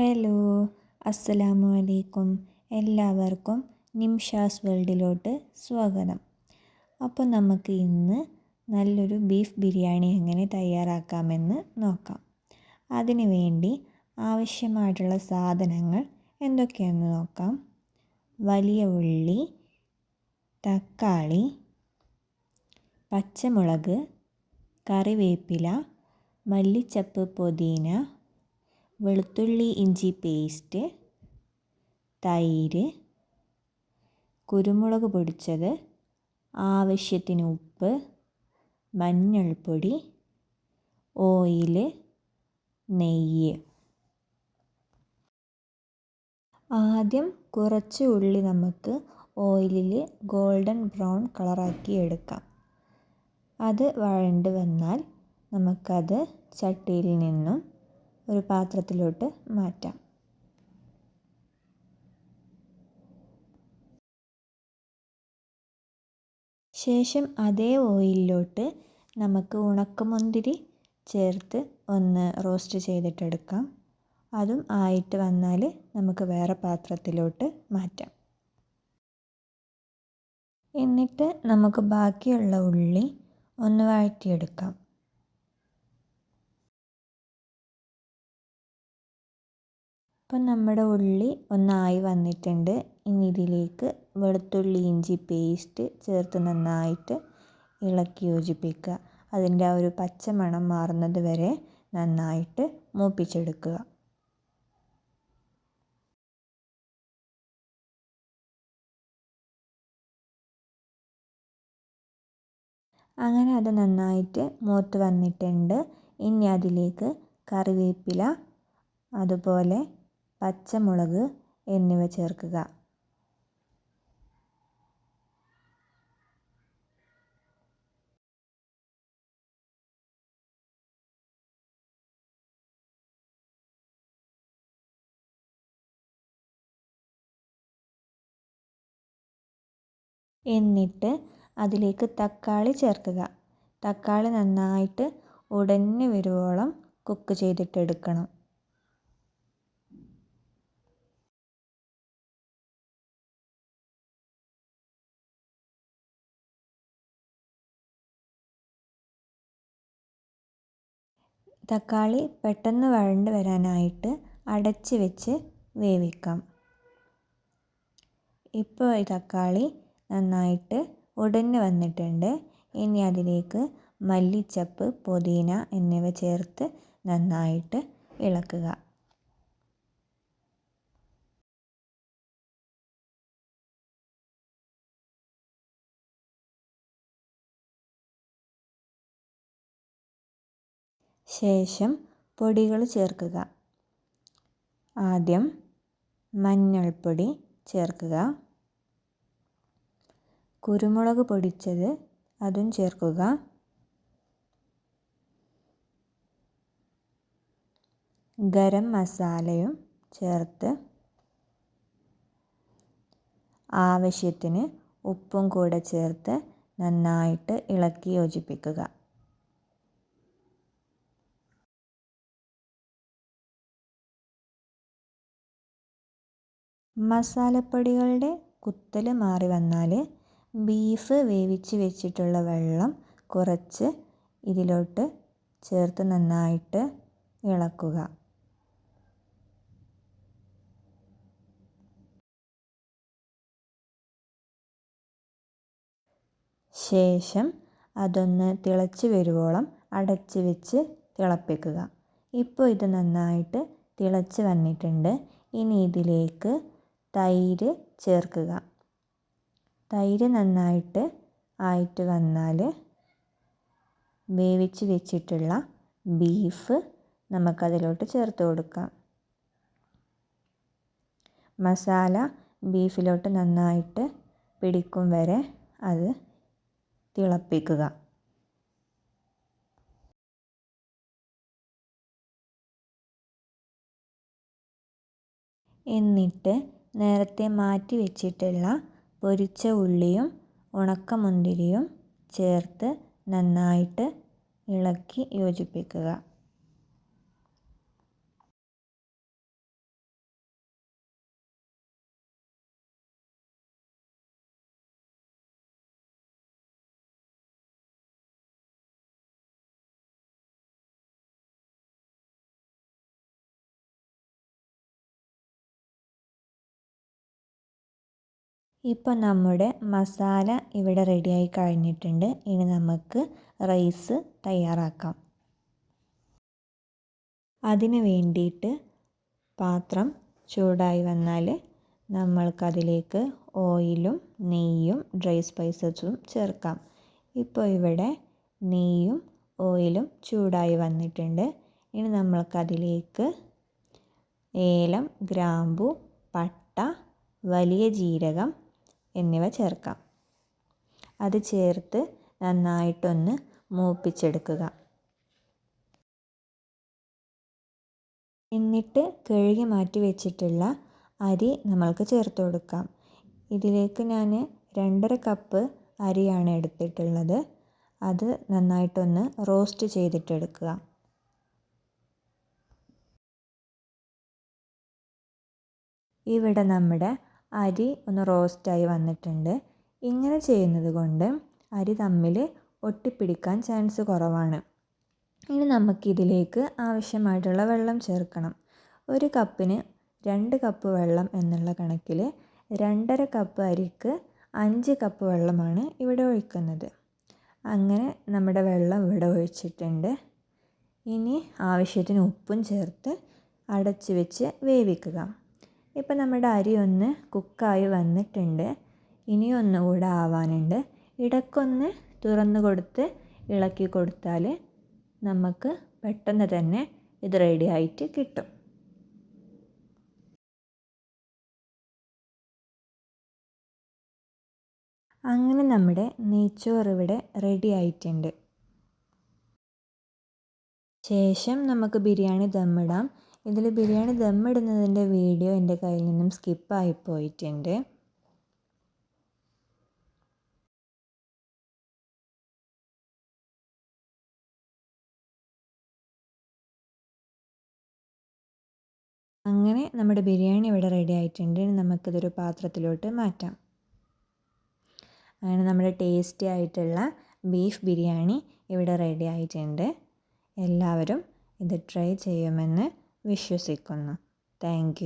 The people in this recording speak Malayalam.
ഹലോ അസ്സലാമു അലൈക്കും എല്ലാവർക്കും നിംഷാസ് വേൾഡിലോട്ട് സ്വാഗതം. അപ്പോൾ നമുക്ക് ഇന്ന് നല്ലൊരു ബീഫ് ബിരിയാണി എങ്ങനെ തയ്യാറാക്കാമെന്ന് നോക്കാം. അതിനു വേണ്ടി ആവശ്യമായിട്ടുള്ള സാധനങ്ങൾ എന്തൊക്കെയാണെന്ന് നോക്കാം. വലിയ ഉള്ളി തക്കാളി പച്ചമുളക് കറിവേപ്പില മല്ലിച്ചപ്പ് പുതിന വെളുത്തുള്ളി ഇഞ്ചി പേസ്റ്റ് തൈര് കുരുമുളക് പൊടിച്ചത് ആവശ്യത്തിന് ഉപ്പ് മഞ്ഞൾപ്പൊടി ഓയിൽ നെയ്യ്. ആദ്യം കുറച്ച് ഉള്ളി നമുക്ക് ഓയിലിൽ ഗോൾഡൻ ബ്രൗൺ കളറാക്കി എടുക്കാം. അത് വഴണ്ട് വന്നാൽ നമുക്കത് ചട്ടിയിൽ നിന്നും ഒരു പാത്രത്തിലോട്ട് മാറ്റാം. ശേഷം അതേ ഓയിലിലോട്ട് നമുക്ക് ഉണക്കമുന്തിരി ചേർത്ത് ഒന്ന് റോസ്റ്റ് ചെയ്തിട്ടെടുക്കാം. അതും ആയിട്ട് വന്നാൽ നമുക്ക് വേറെ പാത്രത്തിലോട്ട് മാറ്റാം. എന്നിട്ട് നമുക്ക് ബാക്കിയുള്ള ഉള്ളി ഒന്ന് വഴറ്റിയെടുക്കാം. ഇപ്പം നമ്മുടെ ഉള്ളി ഒന്നായി വന്നിട്ടുണ്ട്. ഇനി ഇതിലേക്ക് വെളുത്തുള്ളി ഇഞ്ചി പേസ്റ്റ് ചേർത്ത് നന്നായിട്ട് ഇളക്കി യോജിപ്പിക്കുക. അതിന്റെ ആ ഒരു പച്ച മണം മാറുന്നത് വരെ നന്നായിട്ട് മൂപ്പിച്ചെടുക്കുക. അങ്ങനെ അത് നന്നായിട്ട് മൂത്ത് വന്നിട്ടുണ്ട്. ഇനി അതിലേക്ക് കറിവേപ്പില അതുപോലെ പച്ചമുളക് എന്നിവ ചേർക്കുക. എന്നിട്ട് അതിലേക്ക് തക്കാളി ചേർക്കുക. തക്കാളി നന്നായിട്ട് ഉടഞ്ഞു വരുവോളം കുക്ക് ചെയ്തിട്ടെടുക്കണം. തക്കാളി പെട്ടെന്ന് വഴണ്ട് വരാനായിട്ട് അടച്ച് വെച്ച് വേവിക്കാം. ഇപ്പോൾ ഈ തക്കാളി നന്നായിട്ട് ഉടഞ്ഞ് വന്നിട്ടുണ്ട്. ഇനി അതിലേക്ക് മല്ലിച്ചപ്പ് പുതിന എന്നിവ ചേർത്ത് നന്നായിട്ട് ഇളക്കുക. ശേഷം പൊടികൾ ചേർക്കുക. ആദ്യം മഞ്ഞൾപ്പൊടി ചേർക്കുക. കുരുമുളക് പൊടിച്ചത് അതും ചേർക്കുക. ഗരം മസാലയും ചേർത്ത് ആവശ്യത്തിന് ഉപ്പും കൂടെ ചേർത്ത് നന്നായിട്ട് ഇളക്കി യോജിപ്പിക്കുക. മസാലപ്പൊടികളുടെ കുത്തൽ മാറി വന്നാൽ ബീഫ് വേവിച്ച് വെച്ചിട്ടുള്ള വെള്ളം കുറച്ച് ഇതിലോട്ട് ചേർത്ത് നന്നായിട്ട് ഇളക്കുക. ശേഷം അതൊന്ന് തിളച്ച് വരുവോളം അടച്ച് വെച്ച് തിളപ്പിക്കുക. ഇപ്പോൾ ഇത് നന്നായിട്ട് തിളച്ച് വന്നിട്ടുണ്ട്. ഇനി ഇതിലേക്ക് തൈര് ചേർക്കുക. തൈര് നന്നായിട്ട് ആയിട്ട് വന്നാൽ വേവിച്ച് വെച്ചിട്ടുള്ള ബീഫ് നമുക്കതിലോട്ട് ചേർത്ത് കൊടുക്കാം. മസാല ബീഫിലോട്ട് നന്നായിട്ട് പിടിക്കും വരെ അത് തിളപ്പിക്കുക. എന്നിട്ട് നേരത്തെ മാറ്റി വെച്ചിട്ടുള്ള പൊരിച്ച ഉള്ളിയും ഉണക്കമുന്തിരിയും ചേർത്ത് നന്നായിട്ട് ഇളക്കി യോജിപ്പിക്കുക. ഇപ്പോൾ നമ്മുടെ മസാല ഇവിടെ റെഡിയായി കഴിഞ്ഞിട്ടുണ്ട്. ഇനി നമുക്ക് റൈസ് തയ്യാറാക്കാം. അതിന് വേണ്ടിയിട്ട് പാത്രം ചൂടായി വന്നാൽ നമ്മൾക്കതിലേക്ക് ഓയിലും നെയ്യും ഡ്രൈ സ്പൈസസും ചേർക്കാം. ഇപ്പോൾ ഇവിടെ നെയ്യും ഓയിലും ചൂടായി വന്നിട്ടുണ്ട്. ഇനി നമ്മൾക്കതിലേക്ക് ഏലം ഗ്രാമ്പു പട്ട വലിയ ജീരകം എന്നിവ ചേർക്കാം. അത് ചേർത്ത് നന്നായിട്ടൊന്ന് മൂപ്പിച്ചെടുക്കുക. എന്നിട്ട് കഴുകി മാറ്റി വെച്ചിട്ടുള്ള അരി നമ്മൾക്ക് ചേർത്ത് കൊടുക്കാം. ഇതിലേക്ക് ഞാൻ രണ്ടര കപ്പ് അരിയാണ് എടുത്തിട്ടുള്ളത്. അത് നന്നായിട്ടൊന്ന് റോസ്റ്റ് ചെയ്തിട്ടെടുക്കുക. ഇവിടെ നമ്മുടെ അരി ഒന്ന് റോസ്റ്റായി വന്നിട്ടുണ്ട്. ഇങ്ങനെ ചെയ്യുന്നത് കൊണ്ട് അരി തമ്മിൽ ഒട്ടിപ്പിടിക്കാൻ ചാൻസ് കുറവാണ്. ഇനി നമുക്കിതിലേക്ക് ആവശ്യമായിട്ടുള്ള വെള്ളം ചേർക്കണം. ഒരു കപ്പിന് രണ്ട് കപ്പ് വെള്ളം എന്നുള്ള കണക്കിൽ രണ്ടര കപ്പ് അരിക്ക് അഞ്ച് കപ്പ് വെള്ളമാണ് ഇവിടെ ഒഴിക്കുന്നത്. അങ്ങനെ നമ്മുടെ വെള്ളം ഇവിടെ ഒഴിച്ചിട്ടുണ്ട്. ഇനി ആവശ്യത്തിന് ഉപ്പും ചേർത്ത് അടച്ച് വെച്ച് വേവിക്കുക. ഇപ്പം നമ്മുടെ അരി ഒന്ന് കുക്കായി വന്നിട്ടുണ്ട്. ഇനിയൊന്നുകൂടെ ആവാനുണ്ട്. ഇടയ്ക്കൊന്ന് തുറന്ന് കൊടുത്ത് ഇളക്കി കൊടുത്താൽ നമുക്ക് പെട്ടെന്ന് തന്നെ ഇത് റെഡി ആയിട്ട് കിട്ടും. അങ്ങനെ നമ്മുടെ നെയ്ച്ചോറ് ഇവിടെ റെഡി ആയിട്ടുണ്ട്. ശേഷം നമുക്ക് ബിരിയാണി ദമ്മിടാം ഇതിൽ ബിരിയാണി ദമ്മിടുന്നതിന്റെ വീഡിയോ എന്റെ കയ്യിൽ നിന്നും സ്കിപ്പായി പോയിട്ടുണ്ട്. അങ്ങനെ നമ്മുടെ ബിരിയാണി ഇവിടെ റെഡി ആയിട്ടുണ്ട്. നമുക്കിതൊരു പാത്രത്തിലോട്ട് മാറ്റാം. അങ്ങനെ നമ്മുടെ ടേസ്റ്റി ആയിട്ടുള്ള ബീഫ് ബിരിയാണി ഇവിടെ റെഡി ആയിട്ടുണ്ട്. എല്ലാവരും ഇത് ട്രൈ ചെയ്യുമെന്ന് വിശ്വസിക്കുന്നു താങ്ക്